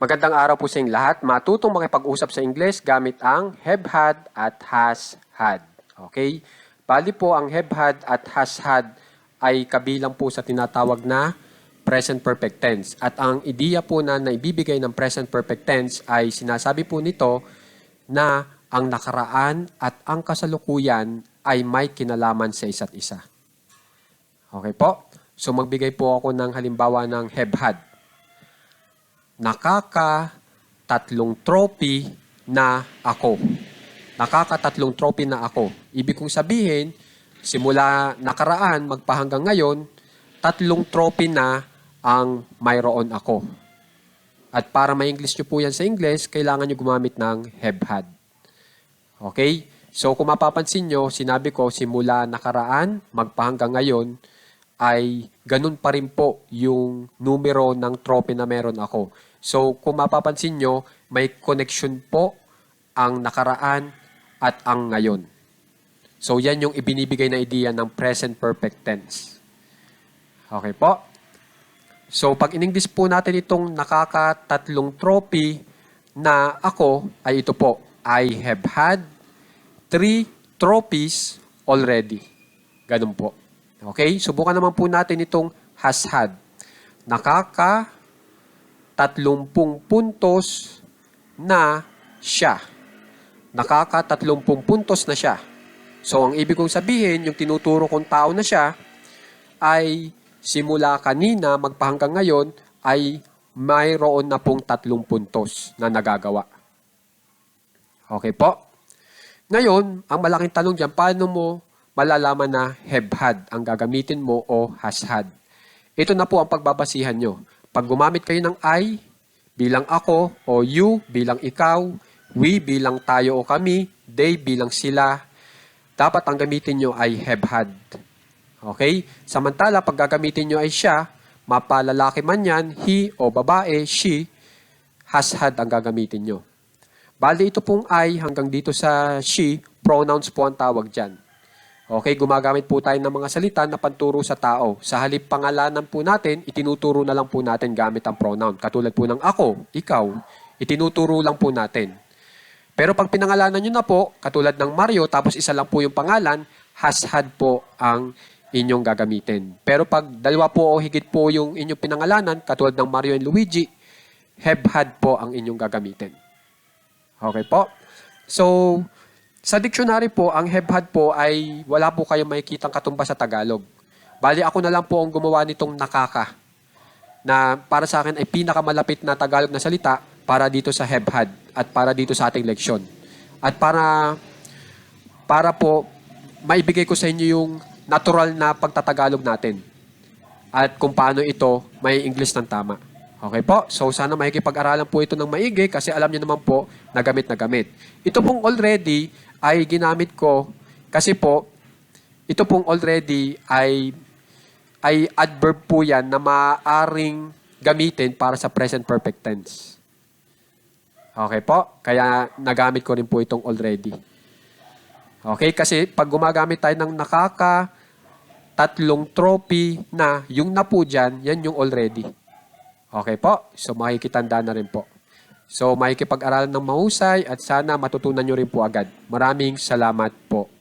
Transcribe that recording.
Magandang araw po sa inyong lahat. Matutong makipag-usap sa Ingles gamit ang have had at has had. Okay? Bali po ang have had at has had ay kabilang po sa tinatawag na present perfect tense. At ang ideya po na naibibigay ng present perfect tense ay sinasabi po nito na ang nakaraan at ang kasalukuyan ay may kinalaman sa isa't isa. Okay po? So magbigay po ako ng halimbawa ng have had nakaka tatlong trophy na ako. Nakakatatlong trophy na ako. Ibig kong sabihin, simula nakaraan, magpahanggang ngayon, tatlong trophy na ang mayroon ako. At para ma-English nyo po yan sa English, kailangan nyo gumamit ng have had. Okay? So kung mapapansin nyo, sinabi ko simula nakaraan, magpahanggang ngayon, ay ganun pa rin po yung numero ng trophy na meron ako. So kung mapapansin nyo, may connection po ang nakaraan at ang ngayon. So yan yung ibinibigay na ideya ng present perfect tense. Okay po? So pag in-English po natin itong nakakatatlong trophy na ako ay ito po. I have had three trophies already. Ganun po. Okay? Subukan naman po natin itong has had. Nakaka tatlumpung puntos na siya. Nakaka tatlumpung puntos na siya. So, ang ibig kong sabihin, yung tinuturo kong tao na siya, ay simula kanina magpahanggang ngayon, ay mayroon na pong tatlong puntos na nagagawa. Okay po? Ngayon, ang malaking tanong dyan, paano mo malalaman na have had ang gagamitin mo o has had? Ito na po ang pagbabasihan nyo. Pag gumamit kayo ng I bilang ako o you bilang ikaw, we bilang tayo o kami, they bilang sila, dapat ang gamitin nyo ay have had. Okay? Samantala, pag gagamitin nyo ay siya, mapalalaki man yan, he o babae, she, has had ang gagamitin nyo. Bali ito pong I hanggang dito sa she, pronouns po ang tawag dyan. Okay, gumagamit po tayo ng mga salita na panturo sa tao. Sa halip pangalanan po natin, itinuturo na lang po natin gamit ang pronoun. Katulad po ng ako, ikaw, itinuturo lang po natin. Pero pag pinangalanan nyo na po, katulad ng Mario, tapos isa lang po yung pangalan, has had po ang inyong gagamitin. Pero pag dalawa po o higit po yung inyong pinangalanan, katulad ng Mario and Luigi, have had po ang inyong gagamitin. Okay po? So, sa dictionary po, ang have had po ay wala po kayong makikitang katumbas sa Tagalog. Bali ako na lang po ang gumawa nitong nakaka na para sa akin ay pinakamalapit na Tagalog na salita para dito sa have had at para dito sa ating leksyon. At para para po maibigay ko sa inyo yung natural na pagtatagalog natin at kung paano ito may English ng tama. Okay po? So sana makikipag-aralan po ito ng maigi kasi alam niyo naman po na gamit na gamit. Ito pong already ay ginamit ko kasi po ito pong already ay ay adverb po yan na maaring gamitin para sa present perfect tense. Okay po? Kaya nagamit ko rin po itong already. Okay? Kasi pag gumagamit tayo ng nakaka tatlong trophy na yung na po dyan, yan yung already. Okay po? So makikitanda na rin po. So makikipag-aralan ng mahusay at sana matutunan nyo rin po agad. Maraming salamat po.